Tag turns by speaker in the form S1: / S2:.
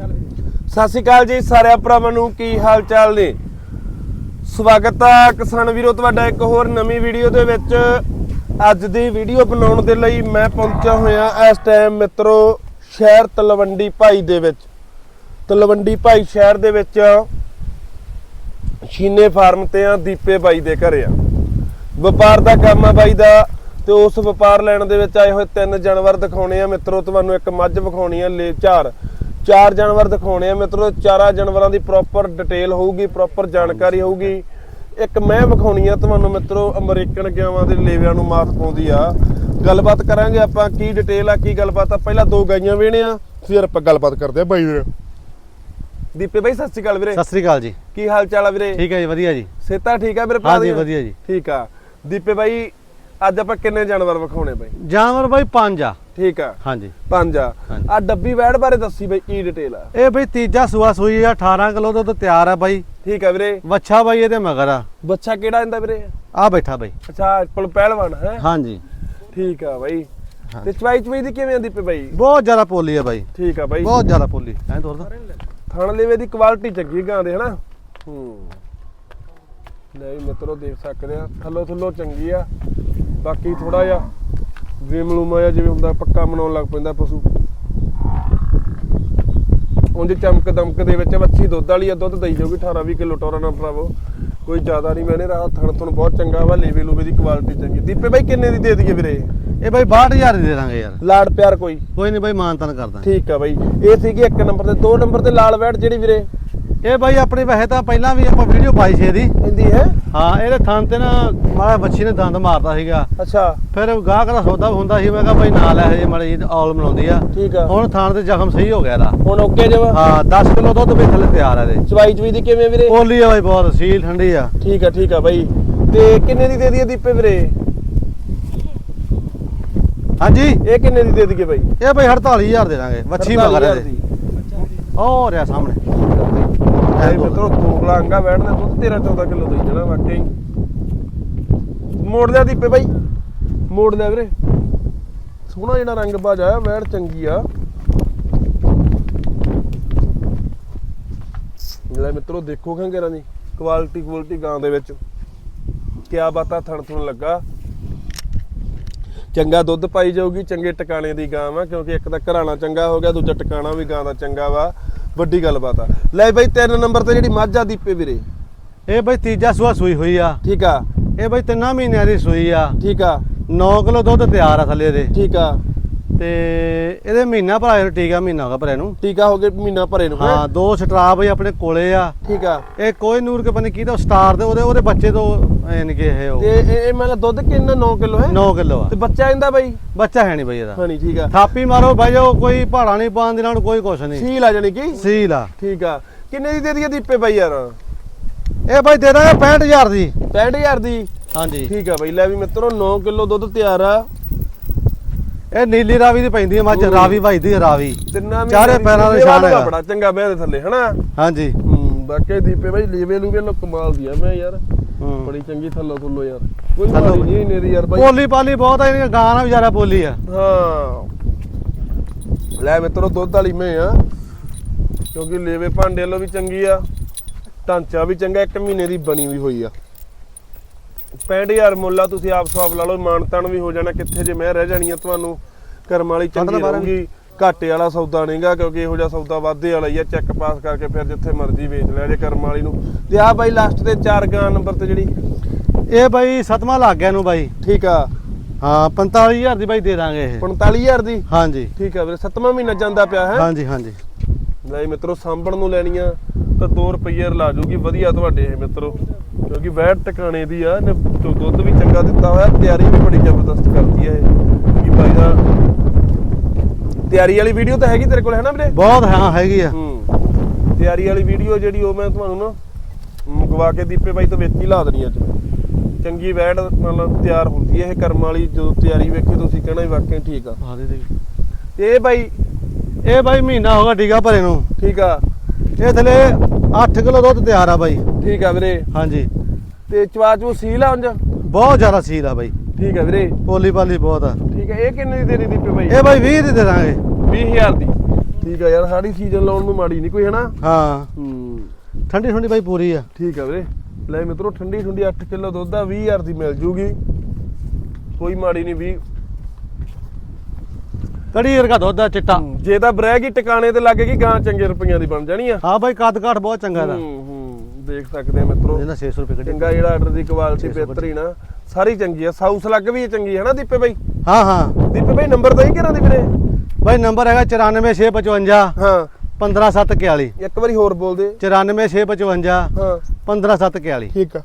S1: ਸਤਿ ਸ਼੍ਰੀ ਅਕਾਲ ਜੀ ਸਾਰਿਆਂ ਭਰਾਵਾਂ ਨੂੰ, ਕੀ ਹਾਲ ਚਾਲ ਨੇ? ਸਵਾਗਤ ਹੈ ਕਿਸਾਨ ਵੀਰੋ, ਤੁਹਾਡਾ ਇੱਕ ਹੋਰ ਨਵੀਂ ਵੀਡੀਓ ਦੇ ਵਿੱਚ। ਅੱਜ ਦੀ ਵੀਡੀਓ ਬਣਾਉਣ ਦੇ ਲਈ ਮੈਂ ਪਹੁੰਚਿਆ ਹੋਇਆ ਇਸ ਟਾਈਮ ਮਿੱਤਰੋ, ਸ਼ਹਿਰ ਤਲਵੰਡੀ ਭਾਈ ਦੇ ਵਿੱਚ। ਤਲਵੰਡੀ ਭਾਈ ਸ਼ਹਿਰ ਦੇ ਵਿੱਚ ਸ਼ੀਨੇ ਫਾਰਮ ਤੇ ਆ, ਦੀਪੇ ਬਾਈ ਦੇ ਘਰੇ ਆ। ਵਪਾਰ ਦਾ ਕੰਮ ਆ ਬਾਈ ਦਾ ਤੇ ਉਸ ਵਪਾਰ ਲੈਣ ਦੇ ਵਿੱਚ ਆਏ ਹੋਏ ਤਿੰਨ ਜਾਨਵਰ ਦਿਖਾਉਣੇ ਆ। ਮਿੱਤਰੋ, ਤੁਹਾਨੂੰ ਇੱਕ ਮੱਝ ਵਿਖਾਉਣੀ ਆ ਲੈ ਚਾਰ ਚਾਰ ਜਾਨਵਰ ਦਿਖਾਉਣੇ ਆ ਮਿੱਤਰੋ ਚਾਰਾਂ ਜਾਨਵਰਾਂ ਦੀ ਪ੍ਰੋਪਰ ਡਿਟੇਲ ਹੋਊਗੀ ਪ੍ਰੋਪਰ ਜਾਣਕਾਰੀ ਹੋਊਗੀ। ਇੱਕ ਮੈਂ ਵਿਖਾਉਣੀ ਆ ਤੁਹਾਨੂੰ ਮਿੱਤਰੋ ਅਮਰੀਕਨ ਗਿਆਵਾਂ ਦੇ ਲੇਵਿਆਂ ਨੂੰ ਮਾਤ ਪਾਉਂਦੀ ਆ। ਗੱਲਬਾਤ ਕਰਾਂਗੇ ਆਪਾਂ ਕੀ ਡਿਟੇਲ ਆ ਕੀ ਗੱਲਬਾਤ ਆ। ਪਹਿਲਾਂ ਦੋ ਗਾਈਆਂ ਵੇਣੇ ਆ ਫਿਰ ਆਪਾਂ ਗੱਲਬਾਤ ਕਰਦੇ ਆ। ਬਾਈ ਵੀਰੇ। ਦੀਪੇ ਬਾਈ ਸਤਿ ਸ਼੍ਰੀ ਅਕਾਲ ਵੀਰੇ।
S2: ਸਤਿ ਸ੍ਰੀ ਅਕਾਲ ਜੀ।
S1: ਕੀ ਹਾਲ ਚਾਲ ਆ ਵੀਰੇ?
S2: ਠੀਕ ਹੈ ਜੀ ਵਧੀਆ ਜੀ।
S1: ਸੇਤਾ ਠੀਕ ਆ ਮੇਰੇ ਭਰਾ
S2: ਹਾਂਜੀ
S1: ਦੀਆਂ?
S2: ਵਧੀਆ ਜੀ।
S1: ਠੀਕ ਆ। ਦੀਪੇ ਬਾਈ ਅੱਜ ਆਪਾਂ ਕਿੰਨੇ ਜਾਨਵਰ ਵਿਖਾਉਣੇ ਬਾਈ?
S2: ਜਾਨਵਰ ਬਾਈ ਪੰਜ ਆ।
S1: ਠੀਕ ਆ।
S2: ਹਾਂਜੀ।
S1: ਪੰਜ ਆ। ਆ ਡੱਬੀ ਵੈੜ ਬਾਰੇ ਦੱਸੀ ਬਾਈ ਕੀ ਡਿਟੇਲ ਆ?
S2: ਇਹ ਬਈ ਤੀਜਾ ਸੂਆ ਸੂਈ ਆ 18 ਕਿਲੋ ਦੁੱਧ ਤਿਆਰ ਆ ਬਾਈ।
S1: ਠੀਕ ਆ ਵੀਰੇ।
S2: ਵੱਛਾ ਬਾਈ ਇਹਦੇ ਮਗਰ ਆ।
S1: ਬੱਚਾ ਕਿਹੜਾ ਹੁੰਦਾ ਵੀਰੇ?
S2: ਆ ਬੈਠਾ ਬਾਈ।
S1: ਅੱਛਾ ਪੁਲ ਪਹਿਲਵਾਨ ਹੈ।
S2: ਹਾਂਜੀ।
S1: ਠੀਕ ਆ ਬਾਈ। ਤੇ ਚਵਾਈ ਚਵਾਈ ਦੀ ਕਿਵੇਂ ਆ ਦੀਪੇ ਬਾਈ?
S2: ਬਹੁਤ ਜ਼ਿਆਦਾ ਪੋਲੀ ਆ ਬਾਈ।
S1: ਠੀਕ ਆ ਬਾਈ।
S2: ਬਹੁਤ ਜ਼ਿਆਦਾ ਪੋਲੀ। ਐਂ ਤੋਰਦਾ
S1: ਥਣ ਲੇਵੇ ਦੀ ਕੁਆਲਿਟੀ ਚੰਗੀ ਗਾਂ ਦੇ ਹਨਾ? ਹੂੰ। ਲੈ ਮਿੱਤਰੋ ਦੇਖ ਸਕਦੇ ਆ। ਥੱਲੋ ਥੱਲੋ ਚੰਗੀ ਆ। ਬਾਕੀ ਥੋੜਾ ਜਿਹਾ ਵਿਮਲੂਮਾ ਜਿਹਾ ਜਿਵੇਂ ਹੁੰਦਾ ਪੱਕਾ ਬਣਾਉਣ ਲੱਗ ਪੈਂਦਾ ਪਸ਼ੂ। ਉਂਝ ਚਮਕ ਦਮਕ ਦੇ ਵਿੱਚ ਵੱਛੀ ਦੁੱਧ ਵਾਲੀ ਆ ਦੁੱਧ ਦਈ ਜਾਊਗੀ 18 20 ਕਿਲੋ ਟੋਰਾ ਨਾ ਭਰਾਵੋ। ਕੋਈ ਜ਼ਿਆਦਾ ਨਹੀਂ ਮੈਨੇ ਰਾਹ ਥਣ ਥਣ ਬਹੁਤ ਚੰਗਾ ਵਾ ਲੇਵੇ ਲੂਵੇ ਦੀ ਕੁਆਲਿਟੀ ਚੰਗੀ। ਦੀਪੇ ਬਾਈ ਕਿੰਨੇ ਦੀ ਦੇ ਦਈਏ ਵੀਰੇ?
S2: ਇਹ ਬਾਈ 62000 ਦੀ ਦੇ ਦਾਂਗੇ ਯਾਰ।
S1: ਲਾੜ ਪਿਆਰ ਕੋਈ?
S2: ਕੋਈ ਨਹੀਂ ਬਾਈ ਮਾਨਤਨ ਕਰਦਾ
S1: ਠੀਕ ਆ ਬਾਈ। ਇਹ ਸੀਗੀ ਇੱਕ ਨੰਬਰ ਤੇ ਦੋ ਨੰਬਰ ਤੇ ਲਾਲ ਵੈੜ ਜਿਹੜੀ ਵੀਰੇ?
S2: ਇਹ ਬਾਈ ਆਪਣੀ ਵੈਸੇ ਤਾਂ ਪਹਿਲਾਂ ਵੀ ਆਪਾਂ ਵੀਡੀਓ ਪਾਈ ਸੀ ਇਹਦੀ।
S1: ਹੁੰਦੀ ਹੈ?
S2: ਹਾਂ ਇਹਦੇ ਥਣ ਤੇ ਨਾ ਮਾੜਾ ਬੱਚੀ ਨੇ ਦੰਦ ਮਾਰਦਾ ਸੀਗਾ।
S1: ਅੱਛਾ।
S2: ਫਿਰ ਗਾਹਕ ਦਾ ਸੌਦਾ ਹੁੰਦਾ ਸੀ ਮੈਂ ਕਿਹਾ ਬਾਈ ਨਾ ਲੈ ਹਜੇ ਮਾੜੀ ਔਲ ਬਣਾਉਂਦੀ ਆ।
S1: ਠੀਕ ਆ।
S2: ਹੁਣ ਥਣ ਤੇ ਜ਼ਖਮ ਸਹੀ ਹੋ ਗਿਆ ਇਹਦਾ।
S1: ਹੁਣ ਓਕੇ ਜਵਾ
S2: ਹਾਂ 10 ਕਿਲੋ ਦੁੱਧ ਵੀ ਥੱਲੇ ਤਿਆਰ ਆ ਇਹਦੇ।
S1: ਚਵਾਈ ਚਵਾਈ ਦੀ ਕਿਵੇਂ ਵੀਰੇ?
S2: ਪੋਲੀ ਆ ਬਾਈ ਬਹੁਤ ਸੀਲ ਠੰਡੀ ਆ।
S1: ਠੀਕ ਆ ਠੀਕ ਆ ਬਾਈ। ਤੇ ਕਿੰਨੇ ਦੀ ਦੇ ਦਈਏ ਦੀਪੇ ਵੀਰੇ?
S2: ਹਾਂਜੀ?
S1: ਇਹ ਕਿੰਨੇ ਦੀ ਦੇ ਦਈਏ ਬਾਈ?
S2: ਇਹ ਬਾਈ 48000 ਦੇ ਦਾਂਗੇ। ਵੱਛੀ ਮਗਰ
S1: 48,000
S2: ਇਹਦੇ।
S1: ਦੀ।
S2: ਉਹ ਰਿਆ ਸਾਹਮਣੇ।
S1: ਐ ਮਿੱਤਰੋ ਦੋਗਲਾ ਅੰਗਾ ਬੈਠਦੇ ਦੁੱਧ 13 14 ਕਿਲੋ ਦੇਈ ਜਾਣਾ ਵਾਕਈ। ਮੋੜ ਲਿਆ ਦੀਪੇ ਬਾਈ, ਮੋੜ ਲਿਆ ਵੀਰੇ। ਸੋਹਣਾ ਜਿਹੜਾ ਰੰਗ ਬਾਜ ਆਇਆ, ਵੈੜ ਚੰਗੀ ਆ। ਲੈ ਮਿੱਤਰੋ, ਦੇਖੋ ਖੰਗੇਰਾਂ ਦੀ ਕੁਆਲਿਟੀ ਕੁਆਲਿਟੀ ਗਾਂ ਦੇ ਵਿੱਚ। ਕਿਆ ਬਾਤਾਂ ਥਣ ਥਣ ਲੱਗਾ। ਚੰਗਾ ਦੁੱਧ ਪਾਈ ਜਾਊਗੀ, ਚੰਗੇ ਟਿਕਾਣੇ ਦੀ ਗਾਂ ਵਾ, ਕਿਉਂਕਿ ਇੱਕ ਤਾਂ ਘਰਾਣਾ ਚੰਗਾ ਹੋ ਗਿਆ, ਦੂਜਾ ਟਿਕਾਣਾ ਵੀ ਗਾਂ ਦਾ ਚੰਗਾ ਵਾ। ਵੱਡੀ ਗੱਲਬਾਤ ਆ। ਲੈ ਬਾਈ ਤਿੰਨ ਨੰਬਰ ਤੇ ਜਿਹੜੀ ਮੱਝ ਆ ਦੀਪੇ ਵੀਰੇ।
S2: ਇਹ ਬਾਈ ਤੀਜਾ ਸੂਆ ਸੂਈ ਹੋਈ ਆ।
S1: ਠੀਕ ਆ।
S2: ਇਹ ਬਾਈ ਤਿੰਨਾਂ ਮਹੀਨਿਆਂ ਦੀ ਸੂਈ ਆ।
S1: ਠੀਕ ਆ।
S2: 9 ਕਿਲੋ ਦੁੱਧ ਤਿਆਰ ਆ ਥੱਲੇ ਦੇ।
S1: ਠੀਕ ਆ।
S2: ਤੇ ਇਹਦੇ ਮਹੀਨਾ ਭਰਾਏ ਨੂੰ ਟੀਕਾ ਮਹੀਨਾ ਹੋ ਗਿਆ ਭਰੇ ਨੂੰ।
S1: ਟੀਕਾ ਹੋ ਗਿਆ ਮਹੀਨਾ ਭਰੇ ਨੂੰ ਹੈਂ?
S2: ਹਾਂ ਦੋ ਸਟਰਾ ਬਾਈ ਆਪਣੇ ਕੋਲੇ ਆ।
S1: ਠੀਕ ਆ।
S2: ਇਹ ਕੋਈ ਨੂਰ ਕੇ ਪਤਾ ਕਿਹਦਾ ਸਟਾਰ ਦੇ ਉਹਦੇ ਉਹਦੇ ਬੱਚੇ ਤੋਂ ਐਨ ਕਿ ਇਹ ਉਹ।
S1: ਤੇ ਇਹ ਇਹ ਮਤਲਬ ਦੁੱਧ ਕਿੰਨਾ 9 ਕਿਲੋ ਹੈ?
S2: 9 ਕਿਲੋ ਆ।
S1: ਤੇ ਬੱਚਾ ਇਹਦਾ ਬਾਈ?
S2: ਬੱਚਾ ਹੈ ਨਹੀਂ ਬਾਈ ਇਹਦਾ।
S1: ਹਾਂਜੀ ਠੀਕ ਆ।
S2: ਥਾਪੀ ਮਾਰੋ ਬਾਈ ਉਹ ਕੋਈ ਪਹਾੜਾ ਨਹੀਂ ਪਾਉਣ ਦੀ ਨਾਲ ਕੋਈ ਕੁਛ ਨਹੀਂ
S1: ਸੀਲ ਆ ਜਾਣੀ ਕਿ?
S2: ਸੀਲ ਆ।
S1: ਠੀਕ ਆ। ਕਿੰਨੇ ਦੀ ਦੇ ਦਈਏ ਦੀਪੇ ਬਾਈ ਯਾਰ?
S2: ਇਹ ਬਾਈ ਦੇ ਦਾਂਗੇ 65000 ਦੀ।
S1: 65000 ਦੀ?
S2: ਹਾਂਜੀ।
S1: ਠੀਕ ਆ ਬਾਈ ਲੈ ਵੀ ਮਿੱਤਰੋ 9 ਕਿਲੋ ਦੁੱਧ ਤਿਆਰ ਆ।
S2: ਇਹ ਨੀਲੀ ਰਾਵੀ ਦੀ ਪੈਂਦੀ ਹੈ ਮੱਝ। ਰਾਵੀ ਵੱਜਦੀ ਹੈ ਰਾਵੀ।
S1: ਤਿੰਨਾਂ ਮਹੀਨਿਆਂ
S2: ਚਾਰੇ
S1: ਦੀ
S2: ਪੈਰਾਂ ਦਾ ਨਿਸ਼ਾਨ ਹੈਗਾ।
S1: ਬੜਾ ਚੰਗਾ ਦੇ ਥੱਲੇ ਹਨਾ?
S2: ਹਾਂਜੀ।
S1: ਹੂੰ ਬਾਕੀ ਦੀਪੇ ਬਾਈ ਲੀਵੇ ਲੂਵੇ ਲੋ ਕਮਾਲ ਦੀ ਆ ਮੈਂ ਯਾਰ।
S2: ਹੂੰ।
S1: ਬੜੀ ਚੰਗੀ ਥੱਲੋ ਥੱਲੋ ਯਾਰ। ਕੋਈ
S2: ਥੱਲੋਂ-
S1: ਮਾਰੀ ਨਹੀਂ ਨੇਰੀ ਯਾਰ ਬਾਈ।
S2: ਪੋਲੀ ਪਾਲੀ ਬਹੁਤ ਆ ਇਹਦੀਆਂ ਗਾਂ ਨਾਲ ਵਿਚਾਰਾ ਪੋਲੀ ਆ।
S1: ਹਾਂ। ਲੈ ਮਿੱਤਰੋ ਦੁੱਧ ਵਾਲੀ ਮੈਂ ਆ। ਕਿਉਂਕਿ ਲੇਵੇ ਭਾਂਡੇ ਵੱਲੋਂ ਵੀ ਚੰਗੀ ਆ। ਢਾਂਚਾ ਵੀ ਚੰਗਾ ਇੱਕ ਮਹੀਨੇ ਦੀ ਬਣੀ ਵੀ ਹੋਈ ਆ। 65000 ਮੁੱਲ ਆ ਤੁਸੀਂ ਆਪ ਸਵਾਬ ਲਾ ਲਓ ਮਾਨਤਾਨ ਵੀ ਹੋ ਜਾਣਾ ਕਿੱਥੇ ਜੇ ਮੈਂ ਰਹਿ ਜਾਣੀ ਆ ਤੁਹਾਨੂੰ। ਕਰਮ ਵਾਲੀ ਚੰਗੀ ਰਹੂਗੀ ਘਾਟੇ ਵਾਲਾ ਸੌਦਾ ਨਹੀਂਗਾ ਕਿਉਂਕਿ ਇਹੋ ਜਿਹਾ ਸੌਦਾ ਵਾਧੇ ਵਾਲਾ ਹੀ ਆ ਚੈੱਕ ਪਾਸ ਕਰਕੇ ਫਿਰ ਜਿੱਥੇ ਮਰਜ਼ੀ ਵੇਚ ਲਿਆ ਜੇ ਕਰਮ ਵਾਲੀ ਨੂੰ। ਤੇ ਆ ਬਾਈ ਲਾਸਟ ਤੇ ਚਾਰ ਗਾਂ ਨੰਬਰ ਤੇ ਜਿਹੜੀ।
S2: ਇਹ ਬਾਈ ਸਤਵਾਂ ਲੱਗ ਗਿਆ ਨੂੰ ਬਾਈ।
S1: ਠੀਕ ਆ।
S2: ਹਾਂ 45000 ਦੀ ਬਾਈ ਦੇ ਦਾਂਗੇ ਇਹ।
S1: 45000 ਦੀ?
S2: ਹਾਂਜੀ।
S1: ਠੀਕ ਆ ਵੀਰੇ ਸੱਤਵਾਂ ਮਹੀਨਾ ਜਾਂਦਾ ਪਿਆ ਹੈ।
S2: ਹਾਂਜੀ ਹਾਂਜੀ।
S1: ਲੈ ਮਿੱਤਰੋ ਸਾਂਭਣ ਨੂੰ ਲੈਣੀਆਂ ਤਾਂ 2 ਰੁਪਏ ਲਾ ਜੂਗੀ ਵਧੀਆ ਤੁਹਾਡੇ ਇਹ ਮਿੱਤਰੋ। ਕਿਉਂਕਿ ਵੈਟ ਟਿਕਾਣੇ ਦੀ ਆ ਦੁ- ਦੁੱਧ ਵੀ ਚੰਗਾ ਦਿੱਤਾ ਹੋਇਆ ਤਿਆਰੀ ਵੀ ਬੜੀ ਜ਼ਬਰਦਸਤ ਕਰਦੀ ਆ ਇਹ। ਕੀ ਬਾਈ ਦਾ ਤਿਆਰੀ ਵਾਲੀ ਵੀਡੀਓ ਤਾਂ ਹੈਗੀ ਤੇਰੇ ਕੋਲ ਹੈ ਨਾ ਵੀਰੇ?
S2: ਬਹੁਤ ਹਾਂ ਹੈਗੀ ਆ।
S1: ਹੂੰ। ਤਿਆਰੀ ਵਾਲੀ ਵੀਡੀਓ ਜਿਹੜੀ ਉਹ ਮੈਂ ਤੁਹਾਨੂੰ ਨਾ ਮੰਗਵਾ ਕੇ ਦੀਪੇ ਬਾਈ ਤੋਂ ਵਿੱਚ ਹੀ ਲਾ ਦੇਣੀ ਅੱਜ। ਚੰਗੀ ਵੈਟ ਮਤਲਬ ਤਿਆਰ ਹੁੰਦੀ ਹੈ ਇਹ ਕਰਮ ਵਾਲੀ ਜਦੋਂ ਤਿਆਰੀ ਵੇਖੀ ਤੁਸੀਂ ਕਹਿਣਾ ਵੀ ਵਾਕਈ ਠੀਕ ਆ।
S2: ਹਾਂ ਦੇ ਦੇ
S1: ਤੇ ਇਹ ਬਾਈ
S2: ਇਹ ਬਾਈ ਮਹੀਨਾ ਹੋ ਗਿਆ ਟੀਕਾ ਭਰੇ ਨੂੰ।
S1: ਠੀਕ ਆ।
S2: ਇਹ ਥਲੇ 8 ਕਿਲੋ ਦੁੱਧ ਤਿਆਰ ਆ ਬਾਈ।
S1: ਠੀਕ ਆ ਵੀਰੇ।
S2: ਹਾਂਜੀ।
S1: ਤੇ ਚਵਾਚੂ ਸੀਲ ਆ ਉਂਝ?
S2: ਬਹੁਤ ਜ਼ਿਆਦਾ ਸੀਲ ਆ ਬਾਈ।
S1: ਠੀਕ ਆ ਵੀਰੇ।
S2: ਪੋਲੀ ਪਾਲੀ ਬਹੁਤ ਆ।
S1: ਠੀਕ ਹੈ ਇਹ ਕਿੰਨੇ ਦੀ ਦੇਣੀ ਦੀਪੇ ਬਾਈ?
S2: ਇਹ ਬਾਈ 20 ਦੀ ਦੇ ਦਾਂਗੇ।
S1: 20000 ਦੀ। ਠੀਕ ਆ ਯਾਰ ਸਾਡੀ ਸੀਜ਼ਨ ਲਾਉਣ ਨੂੰ ਮਾੜੀ ਨਹੀਂ ਕੋਈ ਹਨਾ?
S2: ਹਾਂ।
S1: ਹੂੰ।
S2: ਠੰਡੀ ਠੰਡੀ ਬਾਈ ਪੂਰੀ ਆ।
S1: ਠੀਕ ਆ ਵੀਰੇ। ਲੈ ਮਿੱਤਰੋ ਠੰਡੀ ਠੰਡੀ 8 ਕਿਲੋ ਦੁੱਧ ਆ 20000 ਦੀ ਮਿਲ ਜੂਗੀ। ਕੋਈ ਮਾੜੀ ਨਹੀਂ 20
S2: ਕੜੀ ਵਰਗਾ ਦੁੱਧ ਆ ਚਿੱਟਾ।
S1: ਜੇ ਤਾਂ ਬ੍ਰੈਗ ਹੀ ਟਿਕਾਣੇ ਤੇ ਲੱਗੇ ਕਿ ਗਾਂ ਚੰਗੇ ਰੁਪਈਆਂ ਦੀ ਬਣ ਜਾਣੀ ਆ।
S2: ਹਾਂ ਬਾਈ ਕੱਦ ਕਾਠ ਬਹੁਤ ਚੰਗਾ
S1: ਹੂੰ ਹੂੰ। ਦੇਖ ਸਕਦੇ ਆ ਮਿੱਤਰੋ।
S2: ਇਹਦਾ 600 ਰੁਪਏ ਕੱਢੇ।
S1: ਚੰਗਾ ਜਿਹੜਾ ਆਰਡਰ ਦੀ ਕੁਆਲਿਟੀ ਬਿਹਤਰੀ ਨਾ। ਸਾਰੀ ਚੰਗੀ ਆ। ਸਾਊਸ ਲੱਗ ਵੀ ਚੰਗੀ ਹੈ ਨਾ ਦੀਪੇ ਬਾਈ?
S2: ਹਾਂ ਹਾਂ।
S1: ਦੀਪੇ ਬਾਈ ਨੰਬਰ ਤਾਂ ਹੀ ਕਿਹਨਾਂ ਦੀ ਵੀਰੇ
S2: ਬਾਈ ਨੰਬਰ ਹੈਗਾ 94655
S1: ਹਾਂ।
S2: 15741
S1: ਇੱਕ ਵਾਰੀ ਹੋਰ ਬੋਲ ਦੇ।
S2: 94655
S1: ਹਾਂ।
S2: 15741
S1: ਠੀਕ ਆ।